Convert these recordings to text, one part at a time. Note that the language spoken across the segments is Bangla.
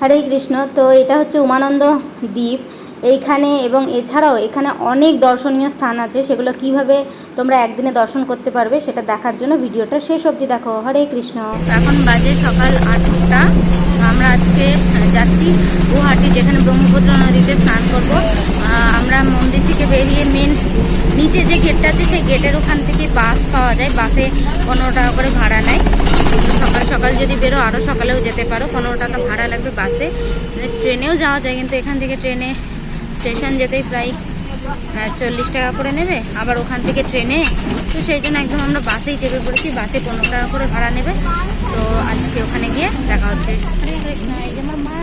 হরে কৃষ্ণ। তো এটা হচ্ছে উমানন্দ দ্বীপ এইখানে এবং এছাড়াও এখানে অনেক দর্শনীয় স্থান আছে। সেগুলো কীভাবে তোমরা একদিনে দর্শন করতে পারবে সেটা দেখার জন্য ভিডিওটা শেষ অবধি দেখো। হরে কৃষ্ণ। এখন বাজে সকাল আটটা। আমরা আজকে যাচ্ছি গুয়াহাটি, যেখানে ব্রহ্মপুত্র নদীতে স্নান করব। আমরা মন্দির থেকে বেরিয়ে মেন নিচে যে গেটটা আছে, সেই গেটের ওখান থেকে বাস পাওয়া যায়। বাসে পনেরো টাকা করে ভাড়া নেয়। সকাল সকাল যদি বেরো আরও সকালেও যেতে পারো। পনেরো টাকা ভাড়া লাগবে বাসে মানে ট্রেনেও যাওয়া যায়, কিন্তু এখান থেকে ট্রেনে স্টেশন যেতেই প্রায় চল্লিশ টাকা করে নেবে। আবার ওখান থেকে ট্রেনে, তো সেই জন্য একদম আমরা বাসেই চেপে পড়েছি। বাসে পনেরো টাকা করে ভাড়া নেবে। তো আজকে ওখানে গিয়ে দেখা হচ্ছে। হরে কৃষ্ণ মা।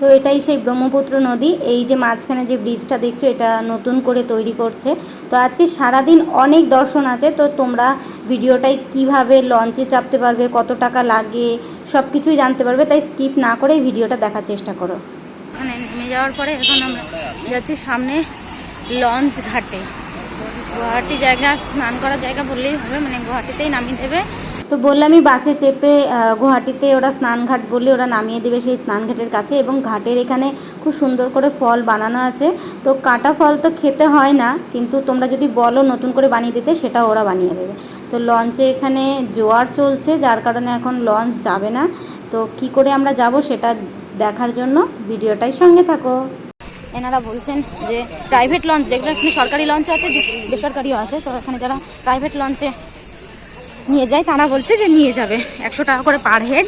তো এটাই সেই ব্রহ্মপুত্র নদী, এই যে মাঝখানে যে ব্রিজটা দেখছ, এটা নতুন করে তৈরি করছে। তো আজকে সারাদিন অনেক দর্শন আছে, তো তোমরা ভিডিওটাই কীভাবে লঞ্চে চাপতে পারবে, কত টাকা লাগে সব কিছুই জানতে পারবে, তাই স্কিপ না করে ভিডিওটা দেখার চেষ্টা করো। ওখানে নেমে যাওয়ার পরে এখন আমরা যাচ্ছি সামনে লঞ্চ ঘাটে। গুয়াহাটি জায়গা, স্নান করার জায়গা বললেই হবে মানে গুয়াহাটিতেই নামিয়ে দেবে। তো বললামই বাসে চেপে গুয়াহাটিতে ওরা স্নানঘাট বললে ওরা নামিয়ে দেবে সেই স্নানঘাটের কাছে এবং ঘাটের এখানে খুব সুন্দর করে ফল বানানো আছে। তো কাটা ফল তো খেতে হয় না, কিন্তু তোমরা যদি বলো নতুন করে বানিয়ে দিতে সেটা ওরা বানিয়ে দেবে। তো লঞ্চে এখানে জোয়ার চলছে, যার কারণে এখন লঞ্চ যাবে না। তো কি করে আমরা যাব সেটা দেখার জন্য ভিডিওটাই সঙ্গে থাকো। এনারা বলছেন যে প্রাইভেট লঞ্চ, যেগুলো এখানে সরকারি লঞ্চ আছে, বেসরকারিও আছে, তো এখানে যারা প্রাইভেট লঞ্চে নিয়ে যায়, তারা বলছে যে নিয়ে যাবে। একশো টাকা করে পার হেড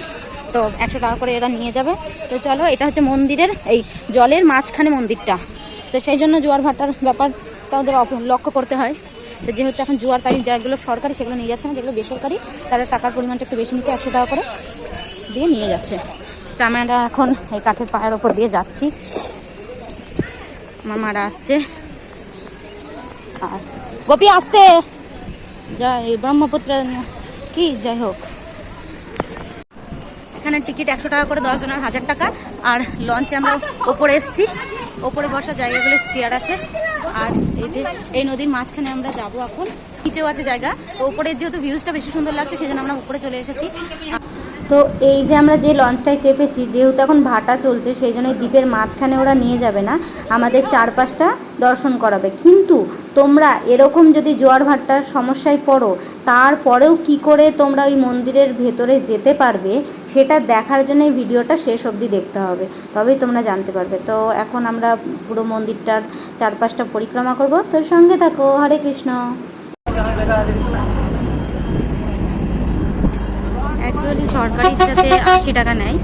তো একশো টাকা করে এরা নিয়ে যাবে। তো চলো, এটা হচ্ছে মন্দিরের এই জলের মাঝখানে মন্দিরটা। তো সেই জন্য জোয়ার ভাটার ব্যাপারটা ওদের লক্ষ্য করতে হয়। তো যেহেতু এখন জোয়ার তাই যেগুলো সরকারি, সেগুলো নিয়ে যাচ্ছে না, যেগুলো বেসরকারি, তারা টাকার পরিমাণটা একটু বেশি নিচ্ছে, একশো টাকা করে দিয়ে নিয়ে যাচ্ছে। তো আমরা এখন এই কাঠের পায়ের ওপর দিয়ে যাচ্ছি। মামারা আসছে। আর গোপী, আসতে! জয় ব্রহ্মপুত্র কি? যাই হোক। এখানে টিকিট একশো টাকা করে দশ জনের হাজার টাকা। আর লঞ্চে আমরা ওপরে এসেছি। ওপরে বসা জায়গাগুলো চেয়ার আছে। আর এই যে, এই নদীর মাঝখানে আমরা যাব এখন। নিচেও আছে জায়গা। ওপরে যেহেতু ভিউজটা বেশি সুন্দর লাগছে, সেজন্য আমরা উপরে চলে এসেছি। তো এই যে আমরা যে লঞ্চটায় চেপেছি, যেহেতু এখন ভাটা চলছে, সেই জন্য দ্বীপের মাঝখানে ওরা নিয়ে যাবে না, আমাদের চারপাশটা দর্শন করাবে। কিন্তু তোমরা এরকম যদি জোয়ার ভাট্টার সমস্যায় পড়ো, তারপরেও কি করে তোমরা ওই মন্দিরের ভেতরে যেতে পারবে, সেটা দেখার জন্য এই ভিডিওটা শেষ অবধি দেখতে হবে। তবেই তোমরা জানতে পারবে। তো এখন আমরা পুরো মন্দিরটার চারপাশটা পরিক্রমা করব। তোর সঙ্গে থাকো। হরে কৃষ্ণ। অ্যাকচুয়ালি সরকারিটাতে আশি টাকা নেয়,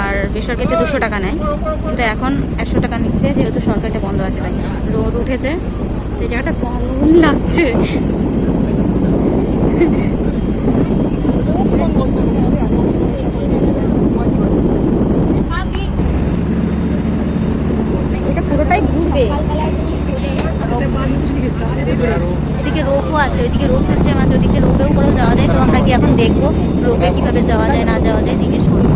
আর বেসরকারিতে দুশো টাকা নেয়, কিন্তু এখন একশো টাকা নিচ্ছে, যেহেতু সরকারিটা বন্ধ আছে তাই। রোদ উঠেছে, তো জায়গাটা দারুণ লাগছে। এটা এদিকে রোপও আছে, ওইদিকে রোপ সিস্টেম আছে, ওইদিকে রোপেও করেও যাওয়া যায়, তো আমরা কি এখন দেখব? রোপে কীভাবে যাওয়া যায়, না যাওয়া যায় জিজ্ঞেস করব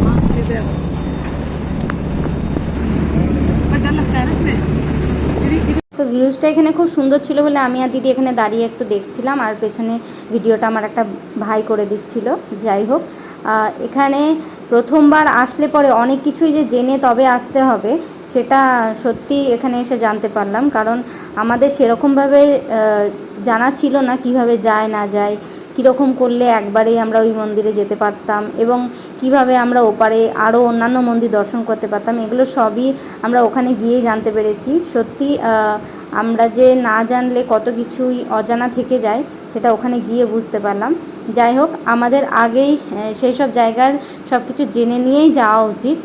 তো ভিউজটা এখানে খুব সুন্দর ছিল বলে আমি আর দিদি এখানে দাঁড়িয়ে একটু দেখছিলাম আর পেছনে ভিডিওটা আমার একটা ভাই করে দিচ্ছিল, যাই হোক। এখানে প্রথমবার আসলে পরে অনেক কিছুই যে জেনে তবে আসতে হবে, সেটা সত্যি এখানে এসে জানতে পারলাম। কারণ আমাদের সেরকমভাবে জানা ছিল না কীভাবে যায়, না যায়। কীরকম করলে একবারেই আমরা ওই মন্দিরে যেতে পারতাম এবং কীভাবে আমরা ওপারে আরও অন্যান্য মন্দির দর্শন করতে পারতাম, এগুলো সবই আমরা ওখানে গিয়েই জানতে পেরেছি। সত্যি আমরা যে না জানলে কত কিছুই অজানা থেকে যায়, সেটা ওখানে গিয়ে বুঝতে পারলাম। যাই হোক, আমাদের আগেই সেই সব জায়গার সব কিছু জেনে নিয়েই যাওয়া উচিত।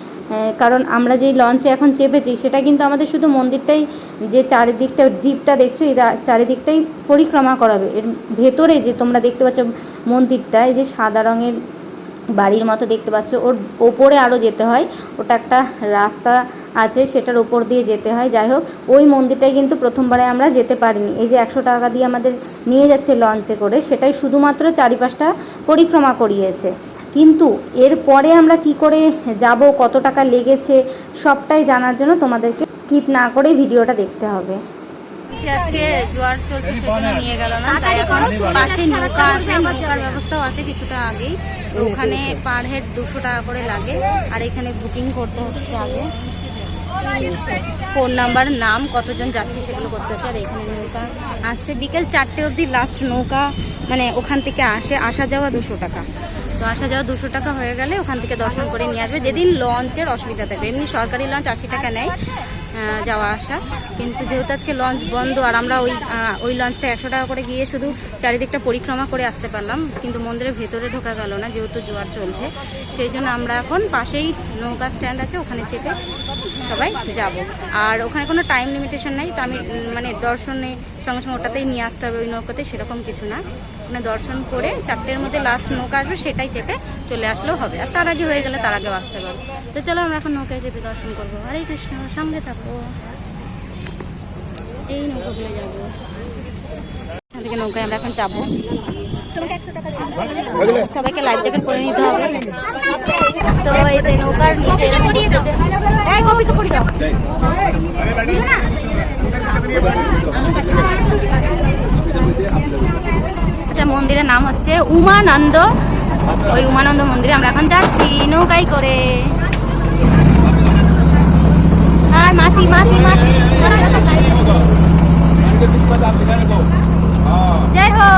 কারণ আমরা যেই লঞ্চে এখন চেপেছি, সেটা কিন্তু আমাদের শুধু মন্দিরটাই, যে চারিদিকটা, দ্বীপটা দেখছ এই চারিদিকটাই পরিক্রমা করাবে। এর ভেতরে যে তোমরা দেখতে পাচ্ছ মন্দিরটা এই যে সাদা রঙের বাড়ির মতো দেখতে পাচ্ছ, ওর ওপরে আরও যেতে হয়। ওটা একটা রাস্তা আছে, সেটার ওপর দিয়ে যেতে হয়। যাই হোক, ওই মন্দিরটাই কিন্তু প্রথমবারে আমরা যেতে পারিনি। এই যে একশো টাকা দিয়ে আমাদের নিয়ে যাচ্ছে লঞ্চে করে, সেটাই শুধুমাত্র চারিপাশটা পরিক্রমা করিয়েছে। কিন্তু এরপরে আমরা কি করে যাব কত টাকা লেগেছে সবটাই জানার জন্য তোমাদেরকে স্কিপ না করে ভিডিওটা দেখতে হবে। আজকে জোয়ার চলছে সেজন্য নিয়ে গেল না তাই এখন পাশে নৌকা আছে নৌকার ব্যবস্থাও আছে কিছুটা আগেই। ওখানে পার হেড দুশো টাকা করে লাগে আর এখানে বুকিং করতে হচ্ছে আগে। ফোন নাম্বার নাম কতজন যাচ্ছে সেগুলো করতে হচ্ছে আর এখানে নৌকা আসছে। বিকেল চারটে অবধি লাস্ট নৌকা মানে ওখান থেকে আসে আসা যাওয়া দুশো টাকা। তো আসা যাওয়া দুশো টাকা হয়ে গেলে ওখান থেকে দর্শন করে নিয়ে আসবে। যেদিন লঞ্চের অসুবিধা থাকবে, এমনি সরকারি লঞ্চ আশি টাকা নেয় যাওয়া আসা। কিন্তু যেহেতু আজকে লঞ্চ বন্ধ, আর আমরা ওই ওই লঞ্চটা একশো টাকা করে গিয়ে শুধু চারিদিকটা পরিক্রমা করে আসতে পারলাম, কিন্তু মন্দিরের ভেতরে ঢোকা গেল না, যেহেতু জোয়ার চলছে। সেই জন্য আমরা এখন পাশেই নৌকা স্ট্যান্ড আছে, ওখানে চেপে সবাই যাব। আর ওখানে কোনো টাইম লিমিটেশন নাই, তো আমি মানে দর্শনে সঙ্গে সঙ্গে ওটাতেই নিয়ে আসতে হবে ওই নৌকাতে, সেরকম কিছু না। মানে দর্শন করে চারটের মধ্যে লাস্ট নৌকা আসবে সেটাই চেপে চলে আসলেও হবে আর তার আগে হয়ে গেলে তার আগেও আসতে পারব তো চলো আমরা এখন নৌকায় চেপে দর্শন করব হরে কৃষ্ণ সঙ্গে থাকো এই নৌকাগুলো যাব এখান থেকে নৌকায় আমরা এখন চাপবো সবাইকে লাইফ জ্যাকেট পরে নিতে হবে তো এই যে নৌকার নিচে এই কপিকে পড়ে যাও আচ্ছা মন্দিরের নাম হচ্ছে উমানন্দ। ওই উমানন্দ মন্দিরে আমরা এখন যাচ্ছি নৌকাই করে। হ্যাঁ মাসি মাসি মাসি যাই হোক। জয় হো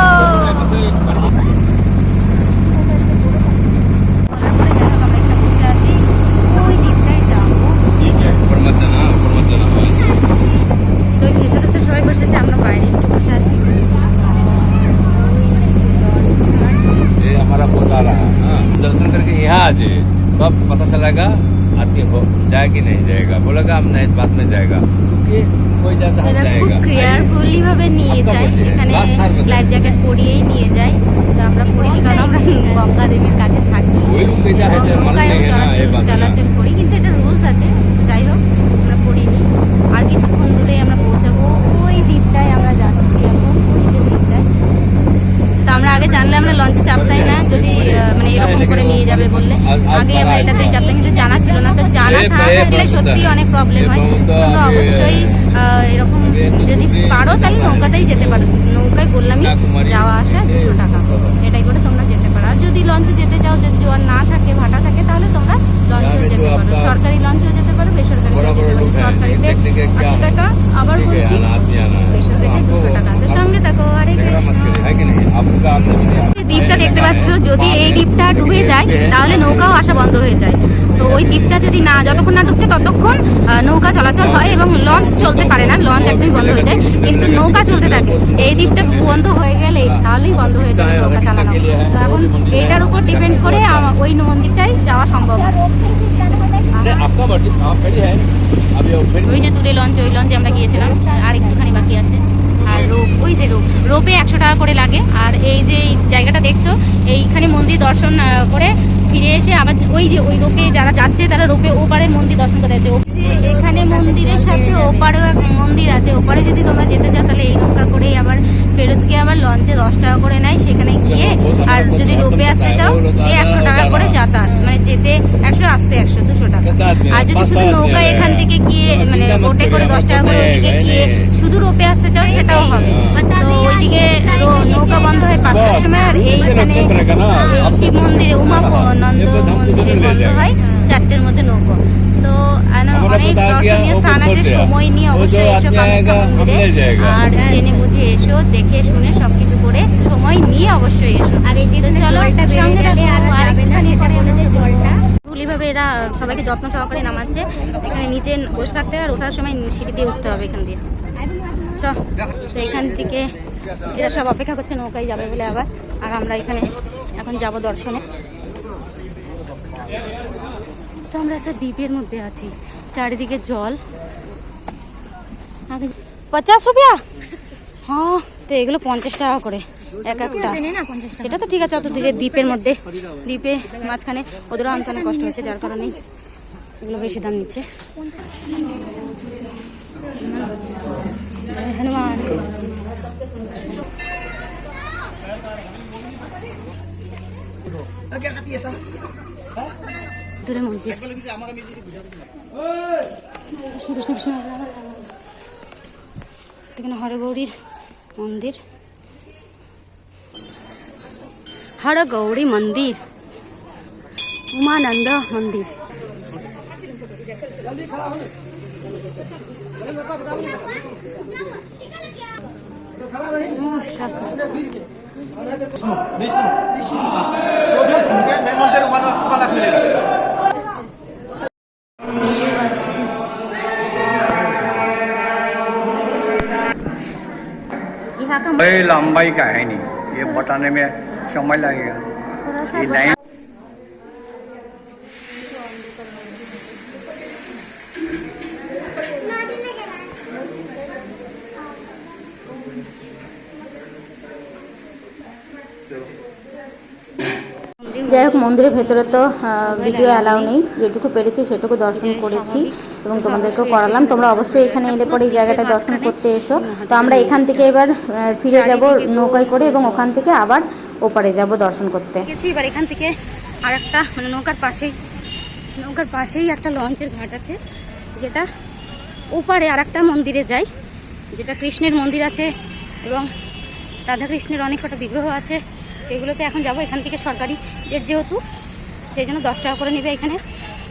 कि नहीं जाएगा बोलेगा हम नहीं बाद में जाएगा क्योंकि कोई जाता है এরা খুব जाएगा কেয়ারফুলি ভাবে নিয়ে আচ্ছা, যায় বলছে, এখানে last সার কথা। লাইফ জ্যাকেট পরিয়েই নিয়ে যায় তো আমরা পরিনি কারণ আমরা গঙ্গা দেবীর কাছে থাকি वही लोग कहता है जो मालूम নৌকায়ও नहीं है ना ये চলাচল बात है ना। চলাচল করি আগে আমরা এটাতে চাপতাম কিন্তু জানা ছিল না। তো জানা থাকলে সত্যি অনেক প্রবলেম হয় তোমরা অবশ্যই আহ, এরকম যদি পারো তাহলে নৌকাতেই যেতে পারো। নৌকায় বললামই যাওয়া আসা দুশো টাকা। এটাই করে তোমরা যেতে পারো। আর যদি লঞ্চে যেতে চাও যদি জোয়ার না থাকে ভাটা থাকে তাহলে তোমরা লঞ্চেও টাকা আবার দ্বীপটা দেখতে পাচ্ছ যদি এই দ্বীপটা ডুবে যায় তাহলে নৌকাও আসা বন্ধ হয়ে যায়। তো ওই দ্বীপটা যদি না যতক্ষণ না ডুবছে ততক্ষণ নৌকা চলাচল হয় এবং লঞ্চ চলতে পারে না লঞ্চ একদমই বন্ধ হয়ে যায়। কিন্তু নৌকা চলতে থাকে এই দ্বীপটা বন্ধ হয়ে গেলে তাহলেই বন্ধ হয়ে যায় নৌকা চালানো। তো এখন এটার উপর ডিপেন্ড করে ওই মন্দিরটাই যাওয়া সম্ভব। ওই যে দূরে লঞ্চ ওই লঞ্চে আমরা গিয়েছিলাম, আর একটুখানি বাকি আছে। আর রোপ, ওই যে রোপ, রোপে একশো টাকা করে লাগে, আর এই যে জায়গাটা দেখছ, এইখানে মন্দির দর্শন করে ফিরে এসে আবার ওই যে ওই রোপে যারা যাচ্ছে তারা রোপে ওপারের মন্দির দর্শন করে যাচ্ছে। এখানে মন্দিরের সাথে ওপারেও এক মন্দির আছে। ওপারে যদি তোমরা যেতে চাও তাহলে এই নৌকা করেই আবার ফেরত গিয়ে আবার লঞ্চে দশ টাকা করে নেয়, সেখানে গিয়ে আর যদি রোপে আসতে চাও, এই একশো টাকা করে যাতায়াত। মানে যেতে একশো, আসতে একশো, দুশো টাকা। আর যদি শুধু নৌকা এখান থেকে গিয়ে মানে বোটে করে দশ টাকা করে ওইদিকে গিয়ে শুধু রোপে আসতে চাও, সেটাও হবে। তো ওইদিকে নৌকা বন্ধ হয় পাঁচটার সময়, আর এইখানে এই শিব মন্দিরে উমা নন্দ মন্দিরে বন্ধ হয় চারটের মধ্যে নৌকো। তো অনেক দর্শনীয় স্থান আছে সময় নিয়ে অবশ্যই এসো কামাখ্যা মন্দিরে। আর জেনে বুঝে এসো দেখে শুনে সবকিছু করে সময় নিয়ে অবশ্যই এসো। আর এই যে চলো সঙ্গে রাখো আর পরে জলটা। ভুলিভাবে এরা সবাইকে যত্ন সহকারে নামাচ্ছে। এখানে নিচে বসে থাকতে হবে আর ওঠার সময় সিঁড়ি দিয়ে উঠতে হবে এখান দিয়ে। চ তো এখান থেকে এরা সব অপেক্ষা করছে নৌকায় যাবে বলে আবার। আর আমরা এখানে এখন যাব দর্শনে। তো আমরা একটা দ্বীপের মধ্যে আছি। চারিদিকে জল। আগে পঞ্চাশ রুপিয়া? হ্যাঁ তো এগুলো পঞ্চাশ টাকা করে। এক একটা। সেটা তো ঠিক আছে অত দূরে দ্বীপের মধ্যে। দ্বীপে মাঝখানে ওদেরও আনতে অনেক কষ্ট হচ্ছে যার কারণে এগুলো বেশি দাম নিচ্ছে। হনুমান। দূরে মন্দির কৃষ্ণ কৃষ্ণ হরগৌরীর মন্দির। হরগৌরী মন্দির। উমানন্দ মন্দির। বিষ্ণু। लंबाई का है नहीं ये बताने में समय लगेगा थोड़ा सा ये लाइन মন্দিরের ভেতরে তো ভিডিও অ্যালাউ নেই। যেটুকু পেরেছি সেটুকু দর্শন করেছি এবং তোমাদেরকেও করালাম। তোমরা অবশ্যই এখানে এলে পরে এই জায়গাটা দর্শন করতে এসো। তো আমরা এখান থেকে এবার ফিরে যাব নৌকায় করে এবং ওখান থেকে আবার ওপারে যাব দর্শন করতে। এবার এখান থেকে আর একটা মানে নৌকার পাশেই নৌকার পাশেই একটা লঞ্চের ঘাট আছে, যেটা ওপারে আর একটা মন্দিরে যায়, যেটা কৃষ্ণের মন্দির আছে এবং রাধাকৃষ্ণের অনেক কটা বিগ্রহ আছে। সেগুলোতে এখন যাব। এখান থেকে সরকারি জেট যেহেতু, সেই জন্য দশ টাকা করে নেবে এখানে।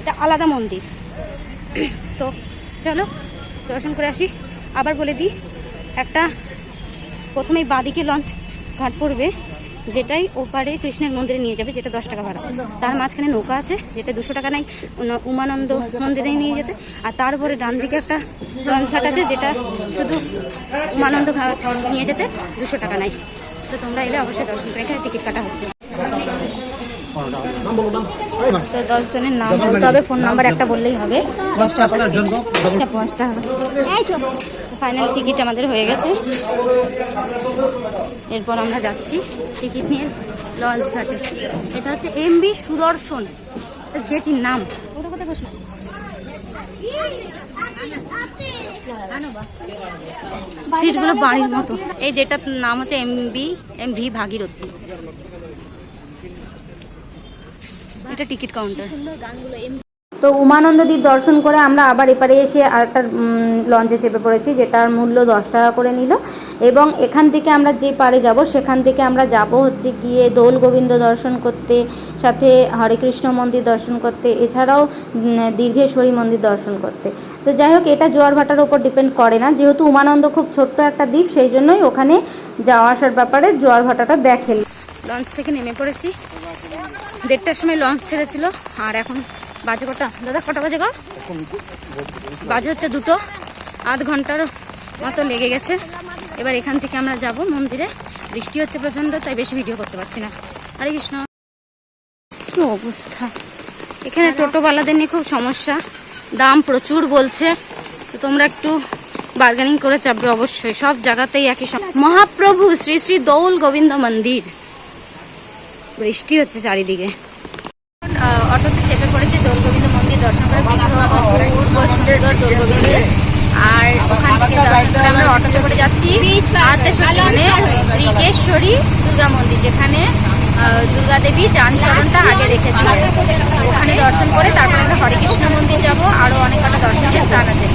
এটা আলাদা মন্দির। তো চলো, দর্শন করে আসি। আবার বলে দিই, একটা প্রথমেই বাদিকে লঞ্চ ঘাট পড়বে, যেটাই ওপারে কৃষ্ণের মন্দিরে নিয়ে যাবে, যেটা দশ টাকা ভাড়া। তার মাঝখানে নৌকা আছে, যেটা দুশো টাকা নেই উমানন্দ মন্দিরে নিয়ে যেতে। আর তারপরে ডান দিকে একটা লঞ্চ ঘাট আছে, যেটা শুধু উমানন্দ ঘাট নিয়ে যেতে দুশো টাকা নেই তো তোমরা এলে অবশ্যই দর্শন করে এখানে টিকিট কাটা হচ্ছে। তো দশ জনের নাম বলতে হবে ফোন নাম্বার একটা বললেই হবে। দশ টাকা করে। এটা পাঁচ টাকা ফাইনাল টিকিট আমাদের হয়ে গেছে। এরপর আমরা যাচ্ছি টিকিট নিয়ে লঞ্চ ঘাটে। এটা হচ্ছে এমবি সুদর্শন। এটা জেটির নাম। ওটা কোথায় বসল? সিটগুলো বাড়ির মতো। এই যেটার নাম হচ্ছে এমবি এমভি ভাগীরথী। এটা টিকিট কাউন্টার। তো উমানন্দ দ্বীপ দর্শন করে আমরা আবার এপারে এসে আরেকটা লঞ্চে চেপে পড়েছি, যেটার মূল্য দশ টাকা করে নিল। এবং এখান থেকে আমরা যে পারে যাব, সেখান থেকে আমরা যাব হচ্ছে গিয়ে দোল গোবিন্দ দর্শন করতে, সাথে হরে কৃষ্ণ মন্দির দর্শন করতে, এছাড়াও দীর্ঘেশ্বরী মন্দির দর্শন করতে। তো যাই হোক, এটা জোয়ার ভাটার উপর ডিপেন্ড করে না। যেহেতু উমানন্দ খুব ছোট্ট একটা দ্বীপ, সেই জন্যই ওখানে যাওয়া আসার ব্যাপারে জোয়ার ভাটাটা দেখে লঞ্চ থেকে নেমে পড়েছি। দেড়টার সময় লঞ্চ ছেড়েছিল, আর এখন বাজে কটা? দাদা, কটা বাজে গো? বাজে হচ্ছে দুটো। আধ ঘণ্টার মতো লেগে গেছে। এবার এখান থেকে আমরা যাব মন্দিরে। বৃষ্টি হচ্ছে প্রচণ্ড, তাই বেশি ভিডিও করতে পারছি না। হরে কৃষ্ণ। কি অবস্থা? এখানে টোটোওয়ালাদের নিয়ে খুব সমস্যা। দাম প্রচুর বলছে। তো তোমরা একটু বার্গেনিং করে চাপবে অবশ্যই। সব জায়গাতেই একই সম মহাপ্রভু, শ্রী শ্রী দৌল গোবিন্দ মন্দির। বৃষ্টি হচ্ছে চারিদিকে আহ, অটোতে চেপে পড়েছে দৌল গোবিন্দ মন্দির দর্শন করে বিগ্রহ অপূর্ব সুন্দর দৌল গোবিন্দের আর ওখান আমরা অটোতে করে যাচ্ছি ত্রিকেশ্বরী দুর্গা মন্দির, যেখানে দুর্গা দেবী ডান চরণটা আগে রেখেছিলেন। ওখানে দর্শন করে তারপর আমরা হরেকৃষ্ণ মন্দির যাব আরও অনেক কটা দর্শনের স্থান আছে।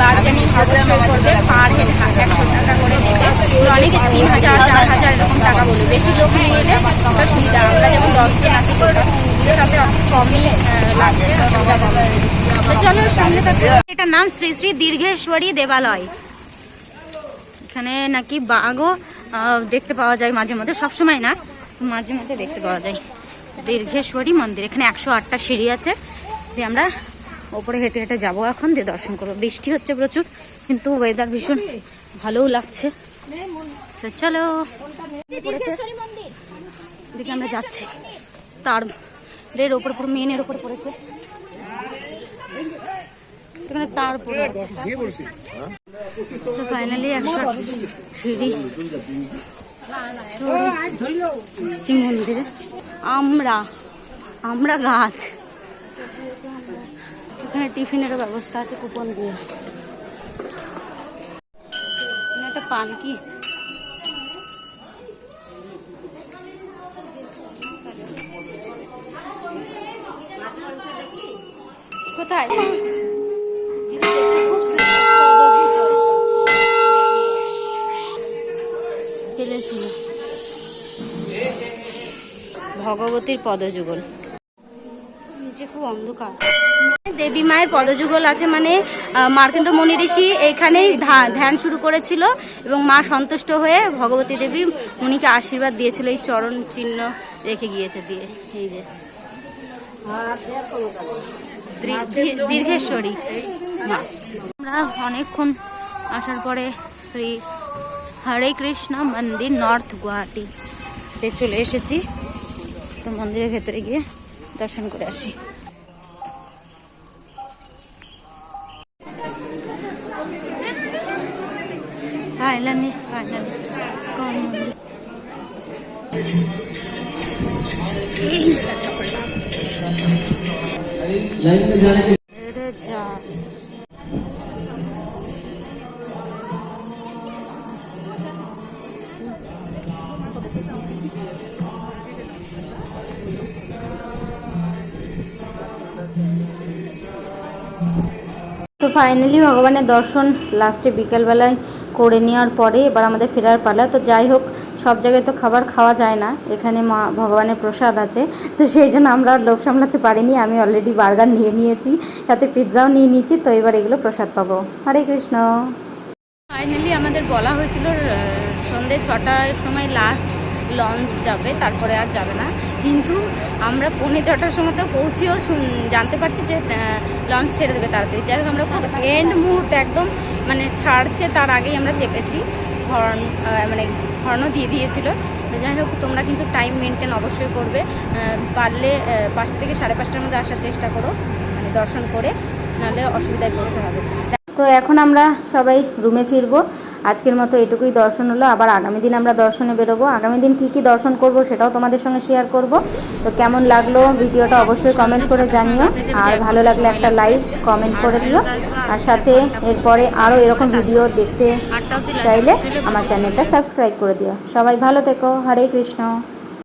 বার্গেনিং অবশ্যই করবে পার হেড একশো টাকা করে নেবে অনেকে তিন হাজার, চার হাজার এরকম টাকা বলবে বেশি লোক নিয়ে ওটা সুবিধা। আমরা যেমন দশজন আছি তাতে অনেক কমই লাগছে, অসুবিধা কম তো এটার নাম শ্রী শ্রী দীর্ঘেশ্বরী দেবালয়। এখানে নাকি বাঘও দেখতে পাওয়া যায় মাঝে মধ্যে, সবসময় না, মাঝে মধ্যে দেখতে পাওয়া যায়। দীর্ঘেশ্বরী মন্দির, এখানে একশো আটটা সিঁড়ি আছে। দিয়ে আমরা ওপরে হেঁটে হেঁটে যাব এখন দিয়ে দর্শন করব। বৃষ্টি হচ্ছে প্রচুর কিন্তু ওয়েদার ভীষণ ভালোও লাগছে। চলো দিকে আমরা যাচ্ছি। তার এর ওপর পুরো মেনের ওপর পড়েছে। এখানে তার ফাইনালি সিঁড়ি। মন্দিরে। আমরা আমরা গাছ। এখানে টিফিনের ব্যবস্থা আছে কুপন দিয়ে। একটা পালকি কোথায়? ভগবতীর পদযুগল। নিচে খুব অন্ধকার। দেবী মায়ের পদযুগল আছে মানে মার্কণ্ড মুনি ঋষি এখানেই ধ্যান শুরু করেছিল এবং মা সন্তুষ্ট হয়ে ভগবতী দেবী মুনিকে আশীর্বাদ দিয়েছিল, এই চরণ চিহ্ন রেখে গিয়েছে দিয়ে, এই যে। দীর্ঘেশ্বরী। আমরা অনেকক্ষণ আসার পরে শ্রী হরে কৃষ্ণ মন্দির নর্থ গুয়াহাটিতে চলে এসেছি। তো মন্দিরের ভেতরে গিয়ে দর্শন করে আসি। এরে যা তো ফাইনালি ভগবানের দর্শন লাস্টে বিকেলবেলায় করে নেওয়ার পরে এবার আমাদের ফেরার পালা। তো যাই হোক, সব জায়গায় তো খাবার খাওয়া যায় না। এখানে মা, ভগবানের প্রসাদ আছে। তো সেই জন্য আমরা লোভ সামলাতে পারিনি। আমি অলরেডি বার্গার নিয়ে নিয়েছি, সাথে পিৎজাও নিয়ে নিয়েছি। তো এবার এগুলো প্রসাদ পাবো। হরে কৃষ্ণ। ফাইনালি আমাদের বলা হয়েছিল সন্ধে ছটার সময় লাস্ট লঞ্চ যাবে, তারপরে আর যাবে না। কিন্তু আমরা পৌনে ছটার সময় তো পৌঁছেও জানতে পারছি যে লঞ্চ ছেড়ে দেবে তাড়াতাড়ি। যাই হোক, আমরা এন্ড মুহূর্তে একদম মানে ছাড়ছে, তার আগেই আমরা চেপেছি। হর্ন মানে হর্নও দিয়ে দিয়েছিল। তো যাই হোক, তোমরা কিন্তু টাইম মেনটেন অবশ্যই করবে। পারলে পাঁচটা থেকে সাড়ে পাঁচটার মধ্যে আসার চেষ্টা করো মানে দর্শন করে। নাহলে অসুবিধায় পড়তে হবে। তো এখন আমরা সবাই রুমে ফিরবো। আজকের মতো এটুকুই দর্শন হলো। আবার আগামী দিন আমরা দর্শনে বেরোবো। আগামী দিন কী কী দর্শন করব সেটাও তোমাদের সঙ্গে শেয়ার করব। তো কেমন লাগল ভিডিওটা অবশ্যই কমেন্ট করে জানিও। আর ভালো লাগলে একটা লাইক কমেন্ট করে দিও। আর সাথে এরপরে আরও এরকম ভিডিও দেখতে চাইলে আমার চ্যানেলটা সাবস্ক্রাইব করে দিও। সবাই ভালো থেকো। হরে কৃষ্ণ।